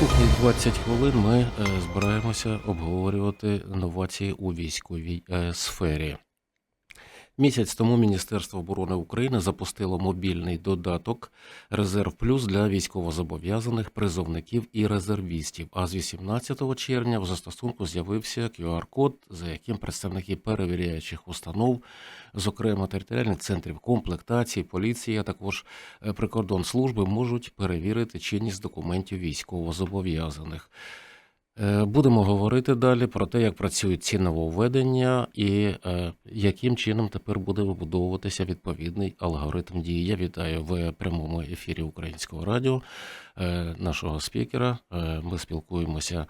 Наступні 20 хвилин ми е, збираємося обговорювати новації у військовій е, сфері. Місяць тому Міністерство оборони України запустило мобільний додаток Резерв Плюс для військовозобов'язаних призовників і резервістів. А з 18 червня в застосунку з'явився QR-код, за яким представники перевіряючих установ, зокрема територіальних центрів комплектації, поліції, а також е, прикордонслужби, можуть перевірити чинність документів військовозобов'язаних. Е, Будемо говорити далі про те, як працюють ці нововведення і е, яким чином тепер буде вибудовуватися відповідний алгоритм дії. Я вітаю в прямому ефірі Українського радіо е, нашого спікера. Ми спілкуємося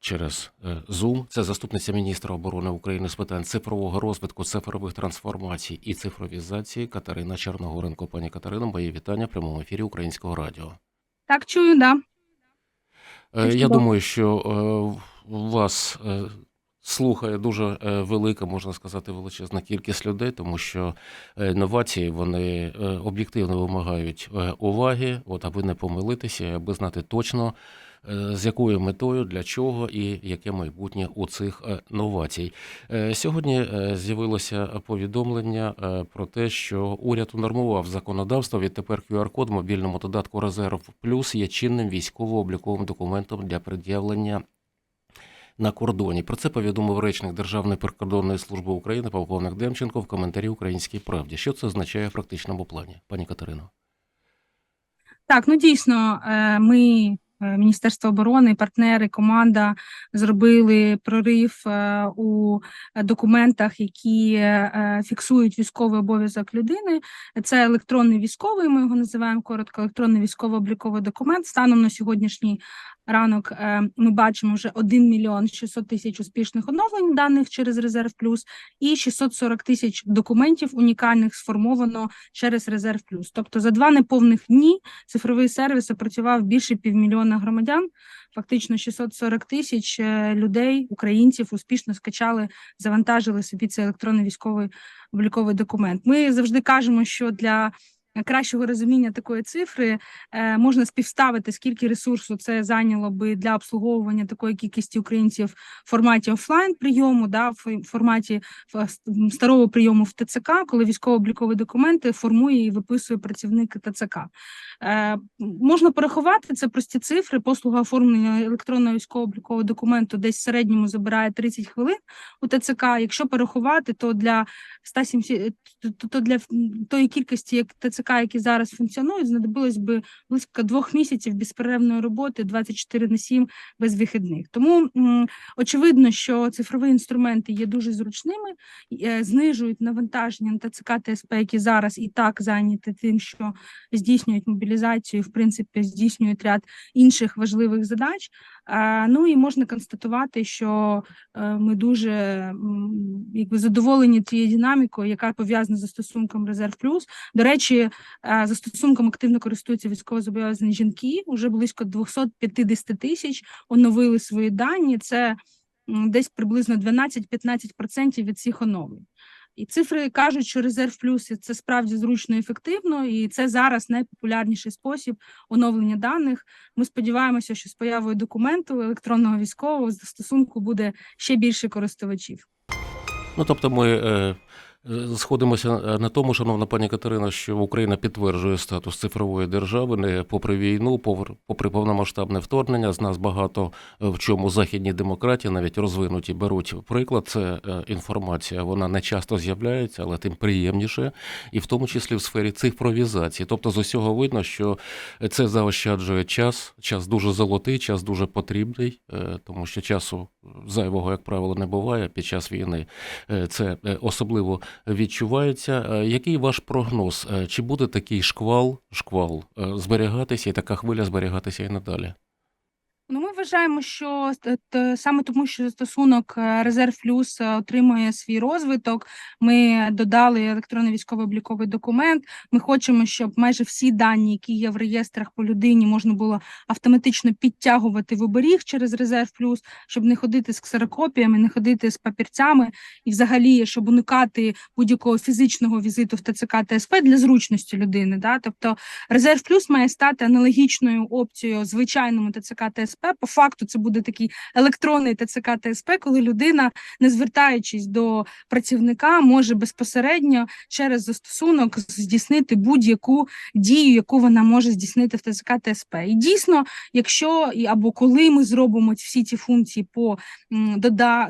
через Zoom. Це заступниця міністра оборони України з питань цифрового розвитку, цифрових трансформацій і цифровізації Катерина Черногоренко. Пані Катерино, мої вітання в прямому ефірі Українського радіо. Так, чую, да. Е, Я думаю, що е, вас е, слухає дуже велика, можна сказати, величезна кількість людей, тому що новації вони об'єктивно вимагають уваги, от аби не помилитися, аби знати точно. Е, З якою метою, для чого і яке майбутнє у цих е, новацій Е, сьогодні з'явилося повідомлення про те, що уряд унормував законодавство. Відтепер QR-код мобільному додатку Резерв Плюс є чинним військово-обліковим документом для пред'явлення на кордоні. Про це повідомив речник Державної прикордонної служби України полковник Демченко в коментарі Українській правді. Що це означає в практичному плані, пані Катерино? Так, ну дійсно, ми, Міністерство оборони, партнери, команда зробили прорив е, у документах, які е, фіксують військовий обов'язок людини. Це електронний військовий, ми його називаємо коротко, електронний військово-обліковий документ. Станом на сьогоднішній ранок е, ми бачимо вже 1 мільйон 600 тисяч успішних оновлень даних через Резерв Плюс і 640 тисяч документів унікальних сформовано через Резерв Плюс. Тобто за два неповних дні цифровий сервіс опрацював більше півмільйона громадян. Фактично 640 тисяч е, людей, українців, успішно скачали, завантажили собі цей електронний військовий обліковий документ. Ми завжди кажемо, що для кращого розуміння такої цифри е, можна співставити, скільки ресурсу це зайняло би для обслуговування такої кількості українців в форматі офлайн прийому, да, в форматі старого прийому в ТЦК, коли військово-облікові документи формує і виписує працівник ТЦК. Е, можна порахувати це прості цифри. Послуга оформлення електронного військово-облікового документу десь в середньому забирає 30 хвилин у ТЦК. Якщо порахувати, то для 170, то, то для тої кількості як ТЦК, які зараз функціонують, знадобилось би близько двох місяців безперервної роботи 24 на 7 без вихідних. Тому очевидно, що цифрові інструменти є дуже зручними, е, знижують навантаження на ТЦК ТСП, які зараз і так зайняті тим, що здійснюють мобілізацію, в принципі, здійснюють ряд інших важливих задач. Ну і можна констатувати, що е, ми дуже якби задоволені тією динамікою, яка пов'язана з застосунком Резерв Плюс. До речі, е, застосунком активно користуються військовозобов'язані жінки. Уже близько 250 тисяч оновили свої дані. Це десь приблизно 12-15% від всіх оновлень. І цифри кажуть, що резерв плюс це справді зручно і ефективно, і це зараз найпопулярніший спосіб оновлення даних. Ми сподіваємося, що з появою документу електронного військового застосунку буде ще більше користувачів. Ну тобто, ми е, сходимося е, на тому, шановна пані Катерина, що Україна підтверджує статус цифрової держави, не попри війну, попри повномасштабне вторгнення. З нас багато е, в чому західні демократії, навіть розвинуті, беруть приклад. Це е, інформація, вона не часто з'являється, але тим приємніше, і в тому числі в сфері цифровізації. Тобто, з усього видно, що це заощаджує час. Час дуже золотий, час дуже потрібний, тому що часу зайвого, як правило, не буває під час війни. Це особливо відчувається. Е, Який ваш прогноз? Е, Чи буде такий шквал, шквал е, зберігатися і така хвиля зберігатися і надалі? Вважаємо, що саме тому, що застосунок е, Резерв Плюс е, отримує свій розвиток. Ми додали електронний військовий обліковий документ. Ми хочемо, щоб майже всі дані, які є в реєстрах по людині, можна було автоматично підтягувати в оберіг через Резерв Плюс, щоб не ходити з ксерокопіями, не ходити з папірцями, і взагалі, щоб уникати будь-якого фізичного візиту в ТЦК ТСП для зручності людини. Да? Тобто Резерв Плюс має стати аналогічною опцією звичайному ТЦК ТСП. По факту це буде такий електронний ТЦК ТСП, коли людина, не звертаючись до працівника, може безпосередньо через застосунок здійснити будь-яку дію, яку вона може здійснити в ТЦК ТСП. І дійсно, якщо або коли ми зробимо всі ці функції по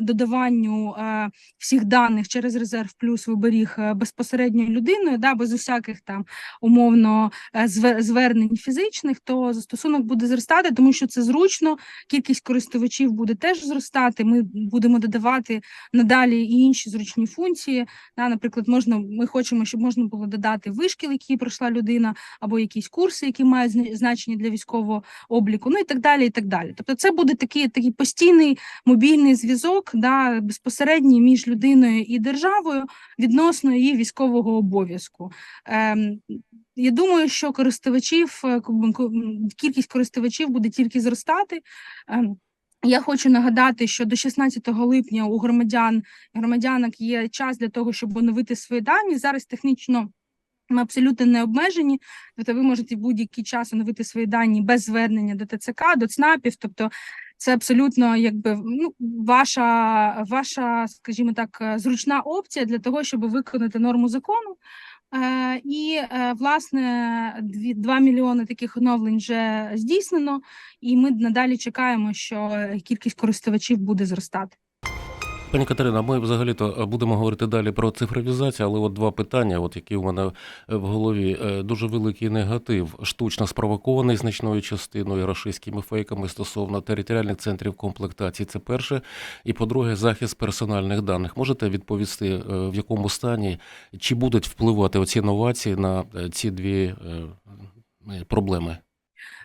додаванню е, всіх даних через резерв плюс в оберіг е, безпосередньо людиною, да, без усяких там умовно е, звернень фізичних, то застосунок буде зростати, тому що це зручно. Кількість користувачів буде теж зростати. Ми будемо додавати надалі і інші зручні функції. Да, наприклад, можна ми хочемо, щоб можна було додати вишкіл, які пройшла людина, або якісь курси, які мають значення для військового обліку, ну і так далі. І так далі. Тобто, це буде такий, такий постійний мобільний зв'язок, да, безпосередній між людиною і державою відносно її військового обов'язку. Ем, я думаю, що користувачів е, кількість користувачів буде тільки зростати. Ем, Я хочу нагадати, що до 16 липня у громадян громадянок є час для того, щоб оновити свої дані. Зараз технічно ми абсолютно не обмежені. Тобто ви можете будь-який час оновити свої дані без звернення до ТЦК, до ЦНАПів. Тобто це абсолютно якби ну, ваша, ваша, скажімо так, е, зручна опція для того, щоб виконати норму закону. Е, І е, власне 2 мільйони таких оновлень вже здійснено, і ми надалі чекаємо, що кількість користувачів буде зростати. Пані Катерина, ми взагалі-то е, будемо говорити далі про цифровізацію, але от два питання, от які у мене е, в голові. Е, Дуже великий негатив, штучно спровокований значною частиною рашистськими фейками стосовно територіальних центрів комплектації. Це перше. І по-друге, захист персональних даних. Можете відповісти, в якому стані чи будуть впливати оці новації на ці дві проблеми?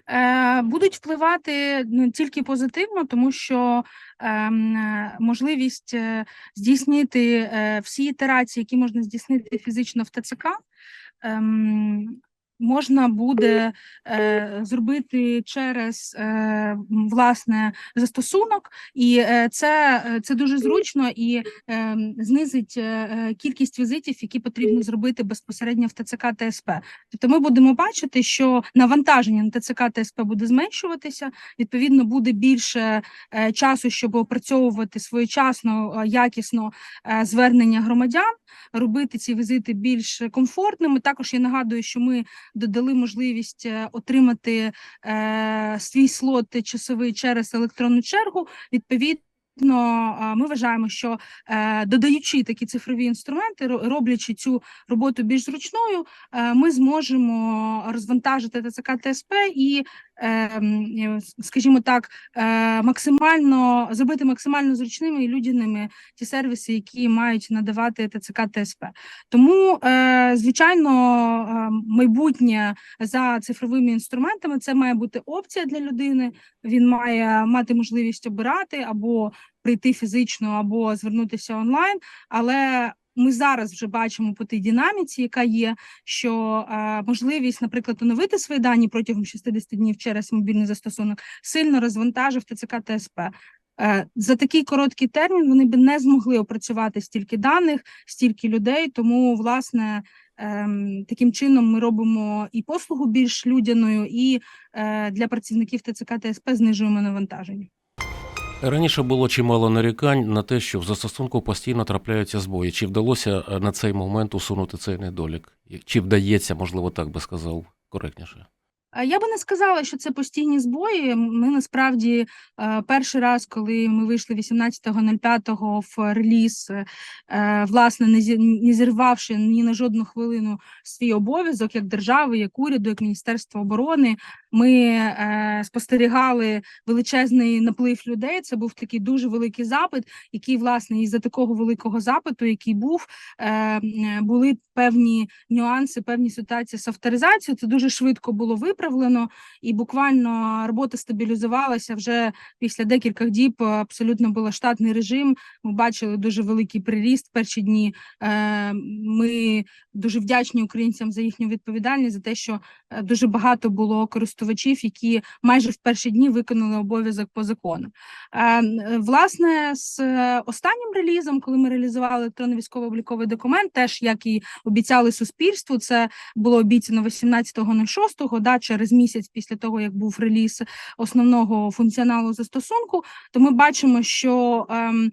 Е, Будуть впливати не тільки позитивно, тому що ем, е, можливість е, здійснити всі ітерації, які можна здійснити фізично в ТЦК, ем, можна буде е, зробити через е, власне застосунок, і е, це, е, це дуже зручно і е, знизить е, кількість візитів, які потрібно зробити безпосередньо в ТЦК ТСП. Тобто ми будемо бачити, що навантаження на ТЦК ТСП буде зменшуватися. Відповідно, буде більше е, часу, щоб опрацьовувати своєчасно, якісно е, звернення громадян, робити ці візити більш комфортними. Також я нагадую, що ми додали можливість е, отримати е, свій слот часовий через електронну чергу. Відповідно. Ми вважаємо, що е, додаючи такі цифрові інструменти, роблячи цю роботу більш зручною, е, ми зможемо розвантажити ТЦК ТСП і, скажімо так, е, максимально зробити максимально зручними і людяними ті сервіси, які мають надавати ТЦК ТСП. Тому, е, звичайно, е, майбутнє за цифровими інструментами це має бути опція для людини. Він має мати можливість обирати або прийти фізично, або звернутися онлайн. Але ми зараз вже бачимо по тій динаміці, яка є, що е, можливість, наприклад, оновити свої дані протягом 60 днів через мобільний застосунок сильно розвантажив ТЦК ТСП. Е, За такий короткий термін вони б не змогли опрацювати стільки даних, стільки людей. Тому, власне, ем, таким чином ми робимо і послугу більш людяною, і е, для працівників ТЦК ТСП знижуємо навантаження. Раніше було чимало нарікань на те, що в застосунку постійно трапляються збої. Чи вдалося е, на цей момент усунути цей недолік? Чи вдається, можливо, так би сказав коректніше? Я би не сказала, що це постійні збої. Ми насправді е, перший раз, коли ми вийшли 18.05 в реліз, е, власне, не зірвавши ні на жодну хвилину свій обов'язок як держави, як уряду, як Міністерства оборони, Ми е, спостерігали величезний наплив людей. Це був такий дуже великий запит, який, власне, із-за такого великого запиту, який був, е, були певні нюанси, певні ситуації з авторизацією. Це дуже швидко було виправлено, і буквально робота стабілізувалася вже після декількох діб. Абсолютно був штатний режим. Ми бачили дуже великий приріст перші дні. Е, Ми дуже вдячні українцям за їхню відповідальність за те, що дуже багато було користувачів, які майже в перші дні виконали обов'язок по закону. Е, Власне, з е, останнім релізом, коли ми реалізували електронний військово-обліковий документ, теж як і обіцяли суспільству, це було обіцяно 18.06, да, через місяць після того, як був реліз основного функціоналу застосунку, то ми бачимо, що ем,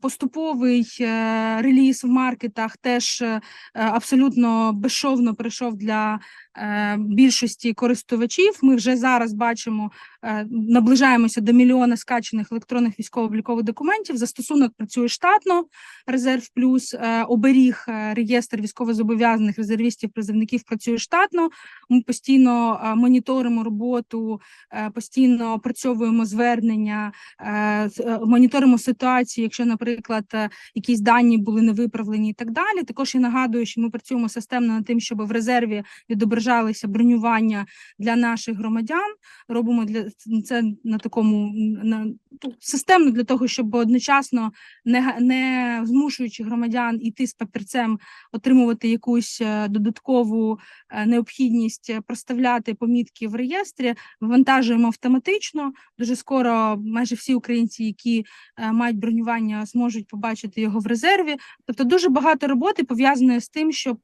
поступовий е, реліз в маркетах теж е, абсолютно безшовно прийшов для е, більшості користувачів. Ми вже зараз бачимо, е, наближаємося до мільйона скачаних електронних військово-облікових документів. Застосунок працює штатно, резерв плюс е, оберіг е, реєстр військовозобов'язаних резервістів, призовників працює штатно. Ми постійно е, моніторимо роботу, е, постійно опрацьовуємо звернення, е, е, моніторимо ситуацію, якщо, наприклад, е, якісь дані були не виправлені і так далі. Також я нагадую, що ми працюємо системно над тим, щоб в резерві відображалися бронювання для наших громадян. Робимо для це на такому на ну, системно для того, щоб одночасно не, не змушуючи громадян іти з папірцем, отримувати якусь е, додаткову е, необхідність проставляти помітки в реєстрі, вивантажуємо автоматично. Дуже скоро майже всі українці, які е, мають бронювання, зможуть побачити його в резерві. Тобто дуже багато роботи пов'язаної з тим, щоб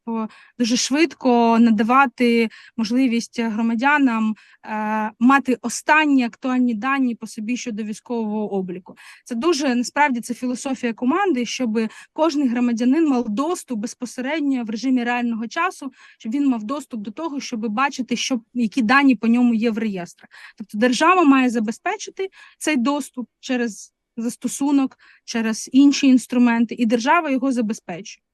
дуже швидко надавати можливість громадянам мати останні актуальні дані по собі щодо військового обліку. Це дуже насправді це філософія команди, щоб кожен громадянин мав доступ безпосередньо в режимі реального часу, щоб він мав доступ до того, щоб бачити, що які дані по ньому є в реєстрах. Тобто держава має забезпечити цей доступ через застосунок, через інші інструменти, і держава його забезпечує.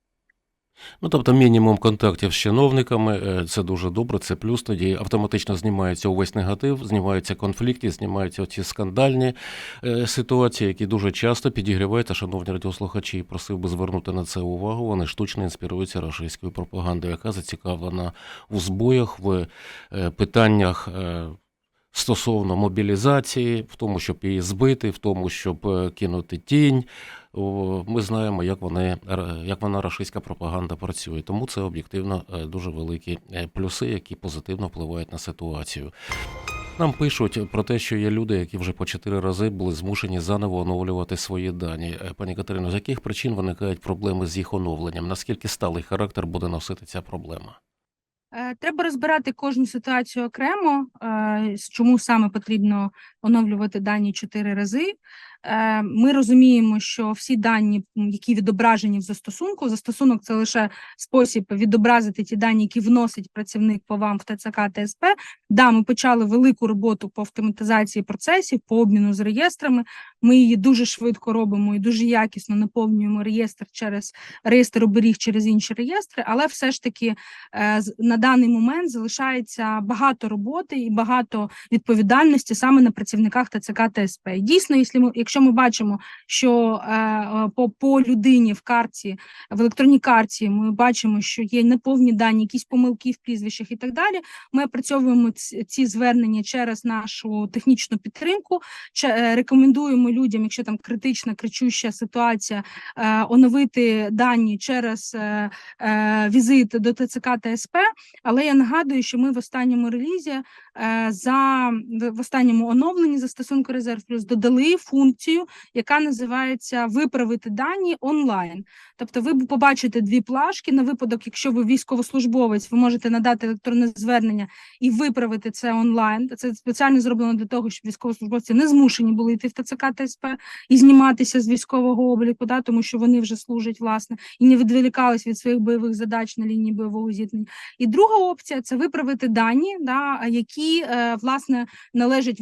Ну, тобто мінімум контактів з чиновниками, е, це дуже добре, це плюс. Тоді автоматично знімається увесь негатив, знімаються конфлікти, знімаються ці скандальні е, ситуації, які дуже часто підігріваються. Шановні радіослухачі, просив би звернути на це увагу. Вони штучно інспіруються російською пропагандою, яка зацікавлена у збоях, в е, питаннях. Стосовно мобілізації, в тому, щоб її збити, в тому, щоб кинути тінь, ми знаємо, як вони як вона рашистська пропаганда працює. Тому це об'єктивно е, дуже великі е, плюси, які позитивно впливають на ситуацію. Нам пишуть про те, що є люди, які вже по чотири рази були змушені заново оновлювати свої дані. Е, Пані Катерино, з яких причин виникають проблеми з їх оновленням? Наскільки сталий характер буде носити ця проблема? Треба розбирати кожну ситуацію окремо, чому саме потрібно оновлювати дані чотири рази. Е, Ми розуміємо, що всі дані, які відображені в застосунку, застосунок це лише спосіб відобразити ті дані, які вносить працівник по вам в ТЦК ТСП. Да, ми почали велику роботу по автоматизації процесів, по обміну з реєстрами. Ми її дуже швидко робимо і дуже якісно наповнюємо реєстр через реєстр оберіг через інші реєстри, але все ж таки е, на даний момент залишається багато роботи і багато відповідальності саме на працівниках ТЦК ТСП. Дійсно, якщо ми, якщо ми бачимо, що е, е, по, по людині в карті, в електронній карті, ми бачимо, що є неповні дані, якісь помилки в прізвищах і так далі. Ми опрацьовуємо ці звернення через нашу технічну підтримку. Е, Рекомендуємо людям, якщо там критична, кричуща ситуація, е, оновити дані через е, е, візит до ТЦК ТСП. Але я нагадую, що ми в останньому релізі е, за в останньому оновленні застосунку Резерв Плюс додали функцію, яка називається виправити дані онлайн. Тобто, ви побачите дві плашки на випадок, якщо ви військовослужбовець, ви можете надати електронне звернення і виправити це онлайн. Це спеціально зроблено для того, щоб військовослужбовці не змушені були йти в ТЦК ТСП і зніматися з військового обліку, да, тому що вони вже служать власне і не відволікались від своїх бойових задач на лінії бойового зіткнення. І друга опція це виправити дані, да, які е, власне належать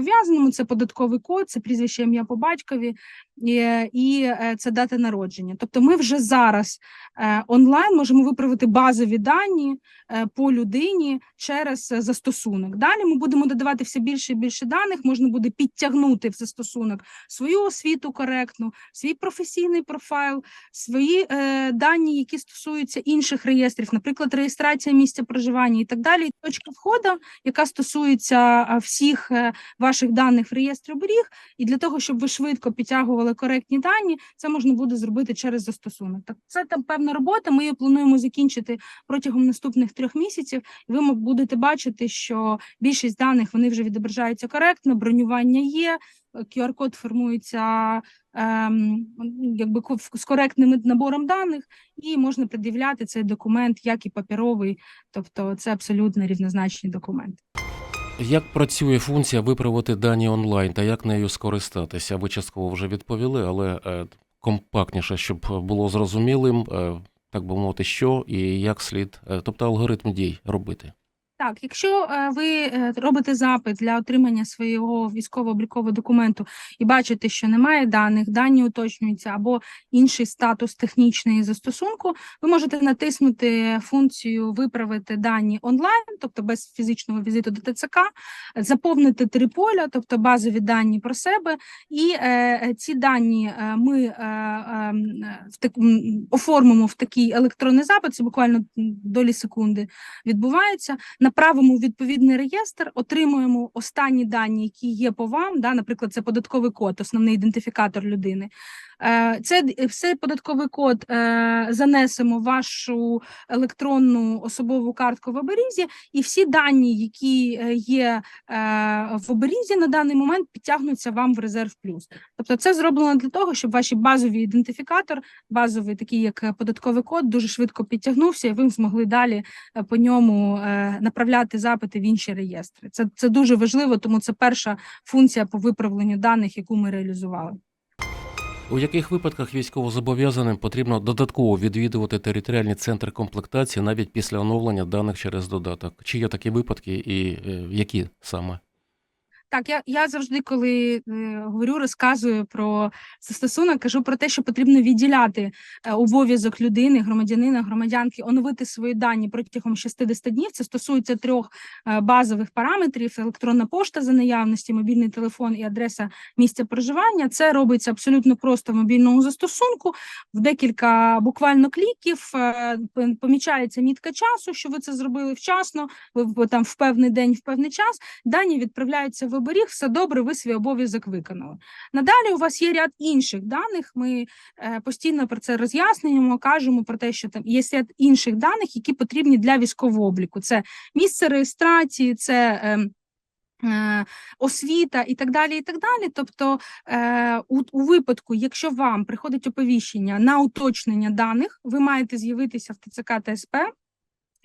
військовозобов'язаному. Це податковий код, це прізвище ім'я по батькові, і, і е, це дата народження. Тобто, ми вже зараз е, онлайн можемо виправити базові дані е, по людині через е, застосунок. Далі ми будемо додавати все більше і більше даних. Можна буде підтягнути в застосунок свою освіту коректну, свій професійний профайл, свої е, дані, які стосуються інших реєстрів, наприклад, реєстрація місця проживання і так далі. Точка входу, яка стосується всіх е, ваших даних в реєстрі оберіг, і для того, щоб ви швидко підтягували коректні дані, це можна буде зробити через застосунок. Так, це там певна робота. Ми її плануємо закінчити протягом наступних трьох місяців. І ви будете бачити, що більшість даних вони вже відображаються коректно, бронювання є. QR-код формується ем, якби з коректним набором даних, і можна пред'являти цей документ як і паперовий, тобто це абсолютно рівнозначні документи. Як працює функція виправити дані онлайн та як нею скористатися? Ви частково вже відповіли, але е, компактніше, щоб було зрозумілим, е, так би мовити, що і як слід, е, тобто алгоритм дій робити. Так, якщо е, ви е, робите запит для отримання свого військово-облікового документу і бачите, що немає даних, дані уточнюються або інший статус технічний застосунку, ви можете натиснути функцію виправити дані онлайн, тобто без фізичного візиту до ТЦК, заповнити три поля, тобто базові дані про себе, і е, ці дані ми оформимо в такий електронний запит, це буквально долі секунди відбувається направимо в відповідний реєстр, отримуємо останні дані, які є по вам. Да, наприклад, це податковий код, основний ідентифікатор людини. Е, Це все податковий код е, занесемо в вашу електронну особову картку в оберізі, і всі дані, які е, є е, в оберізі на даний момент, підтягнуться вам в резерв плюс. Тобто, це зроблено для того, щоб ваші базові ідентифікатор, базовий, такий як е, податковий код, дуже швидко підтягнувся, і ви змогли далі е, по ньому е, направляти запити в інші реєстри. Це, це дуже важливо, тому це перша функція по виправленню даних, яку ми реалізували. У яких випадках військовозобов'язаним потрібно додатково відвідувати територіальні центри комплектації навіть після оновлення даних через додаток? Чи є такі випадки і е, які саме? Так, я, я завжди, коли е, говорю, розказую про застосунок, кажу про те, що потрібно відділяти е, обов'язок людини, громадянина, громадянки, оновити свої дані протягом 60 днів. Це стосується трьох е, базових параметрів: електронна пошта за наявності, мобільний телефон і адреса місця проживання. Це робиться абсолютно просто в мобільному застосунку. В декілька буквально кліків е, помічається мітка часу, що ви це зробили вчасно, ви там в певний день, в певний час дані відправляються в оберіг, все добре, ви свій обов'язок виконали. Надалі у вас є ряд інших даних. Ми е, постійно про це роз'яснюємо, кажемо про те, що там є ряд інших даних, які потрібні для військового обліку. Це місце реєстрації, це. ем, е, Освіта і так далі, і так далі. Тобто, е, у, у випадку, якщо вам приходить оповіщення на уточнення даних, ви маєте з'явитися в ТЦК та СП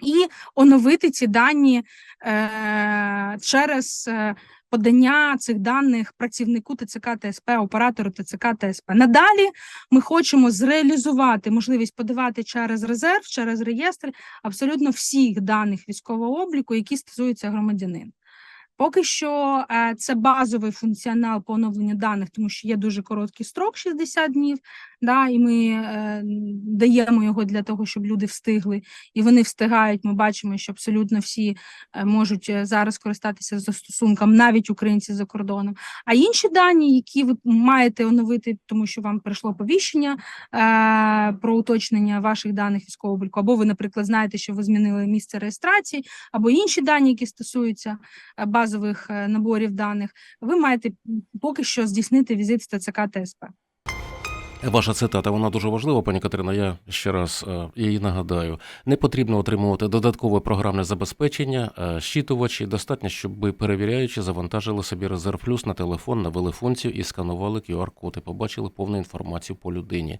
і оновити ці дані е, через е, подання цих даних працівнику ТЦК ТСП, СП, оператору ТЦК ТСП. СП. Надалі ми хочемо зреалізувати можливість подавати через резерв, через реєстр абсолютно всіх даних військового обліку, які стосуються громадянина. Поки що е, це базовий функціонал по оновленню даних, тому що є дуже короткий строк 60 днів, да, і ми е, даємо його для того, щоб люди встигли, і вони встигають. Ми бачимо, що абсолютно всі е, можуть зараз користатися застосунком, навіть українці за кордоном. А інші дані, які ви маєте оновити, тому що вам прийшло повіщення про уточнення ваших даних військового обліку, або ви, наприклад, знаєте, що ви змінили місце реєстрації, або інші дані, які стосуються е, базових е, наборів даних, ви маєте поки що здійснити візит в ТЦК ТСП. Ваша цитата вона дуже важлива, пані Катерина. Я ще раз е, її нагадаю. Не потрібно отримувати додаткове програмне забезпечення, е, щитувачі. Достатньо, щоб перевіряючи, завантажили собі резерв плюс на телефон, навели функцію і сканували QR-код і побачили повну інформацію по людині.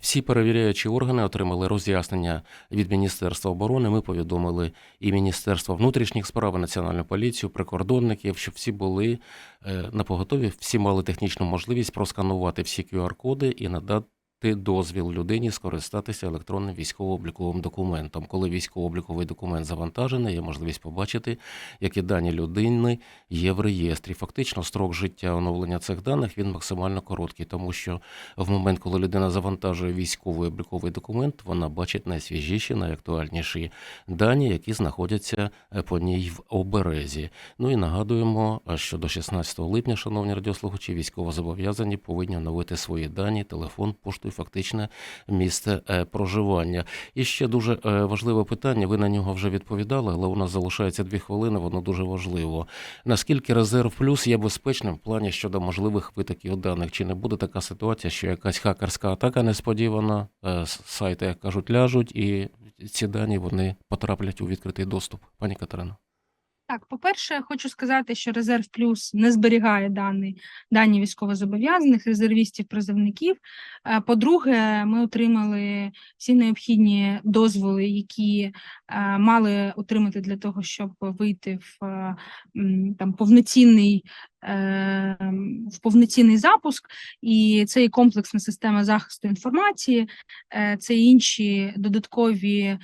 Всі перевіряючі органи отримали роз'яснення від Міністерства оборони. Ми повідомили і Міністерство внутрішніх справ, і Національну поліцію, прикордонників, щоб всі були е, на поготові, всі мали технічну можливість просканувати всі QR-коди і надати да, дозвіл людині скористатися електронним військово-обліковим документом. Коли військово-обліковий документ завантажений, є можливість побачити, які дані людини є в реєстрі. Фактично, строк життя оновлення цих даних він максимально короткий, тому що в момент, коли людина завантажує військовий обліковий документ, вона бачить найсвіжіші, найактуальніші дані, які знаходяться е, по ній в оберезі. Ну і нагадуємо, що до 16 липня, шановні радіослухачі, військовозобов'язані повинні оновити свої дані, телефон, пошту і фактичне місце е, проживання. І ще дуже е, важливе питання. Ви на нього вже відповідали, але у нас залишається дві хвилини. Воно дуже важливо. Наскільки резерв плюс є безпечним в плані щодо можливих витоків даних? Чи не буде така ситуація, що якась хакерська атака несподівана, е, сайти, як кажуть, ляжуть, і ці дані вони потраплять у відкритий доступ? Пані Катерино. Так, по-перше, хочу сказати, що резерв плюс не зберігає дані, дані військовозобов'язаних, резервістів, призовників. Е, По-друге, ми отримали всі необхідні дозволи, які е, мали отримати для того, щоб вийти в е, там повноцінний. В повноцінний запуск, і це і комплексна система захисту інформації, це і інші додаткові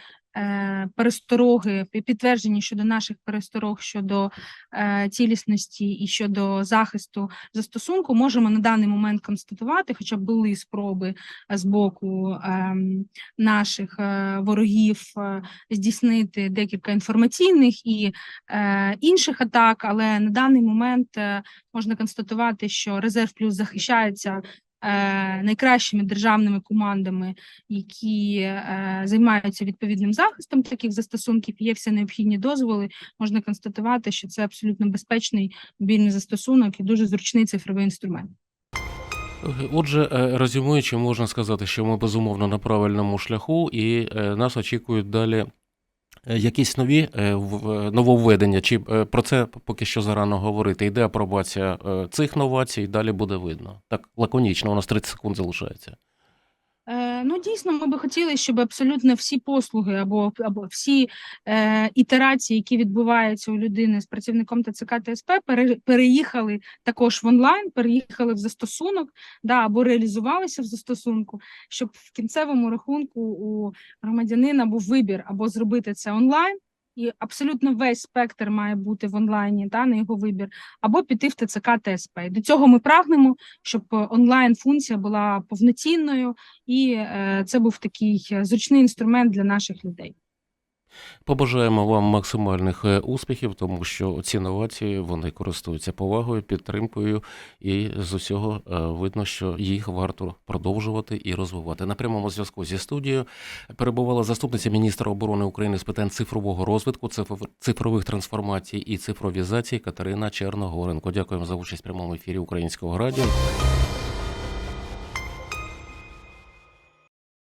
перестороги, пі- підтверджені щодо наших пересторог щодо е, цілісності і щодо захисту застосунку, можемо на даний момент констатувати, хоча були спроби е, з боку ем, наших е, ворогів е, здійснити декілька інформаційних і е, інших атак, але на даний момент е, можна констатувати, що резерв плюс захищається. Е, Найкращими державними командами, які е, займаються відповідним захистом таких застосунків, є всі необхідні дозволи. Можна констатувати, що це абсолютно безпечний мобільний застосунок і дуже зручний цифровий інструмент. Отже, е, резюмуючи, можна сказати, що ми безумовно на правильному шляху, і нас очікують далі якісь нові е, е, нововведення. Чи е, про це поки що зарано говорити? Йде апробація е, цих новацій, далі буде видно. Так лаконічно, у нас 30 секунд залишається. Ну, дійсно, ми би хотіли, щоб абсолютно всі послуги або, або всі е, ітерації, які відбуваються у людини з працівником ТЦК ТСП, пере, переїхали також в онлайн, переїхали в застосунок, да, або реалізувалися в застосунку, щоб в кінцевому рахунку у громадянина був вибір або зробити це онлайн. І абсолютно весь спектр має бути в онлайні, та на його вибір, або піти в ТЦК ТСП. І до цього ми прагнемо, щоб онлайн функція була повноцінною, і е, це був такий е, зручний інструмент для наших людей. Побажаємо вам максимальних е, успіхів, тому що ці новації вони користуються повагою, підтримкою, і з усього е, видно, що їх варто продовжувати і розвивати. На прямому зв'язку зі студією перебувала заступниця міністра оборони України з питань цифрового розвитку, цифр- цифрових трансформацій і цифровізації Катерина Черногоренко. Дякуємо за участь в прямому ефірі Українського радіо.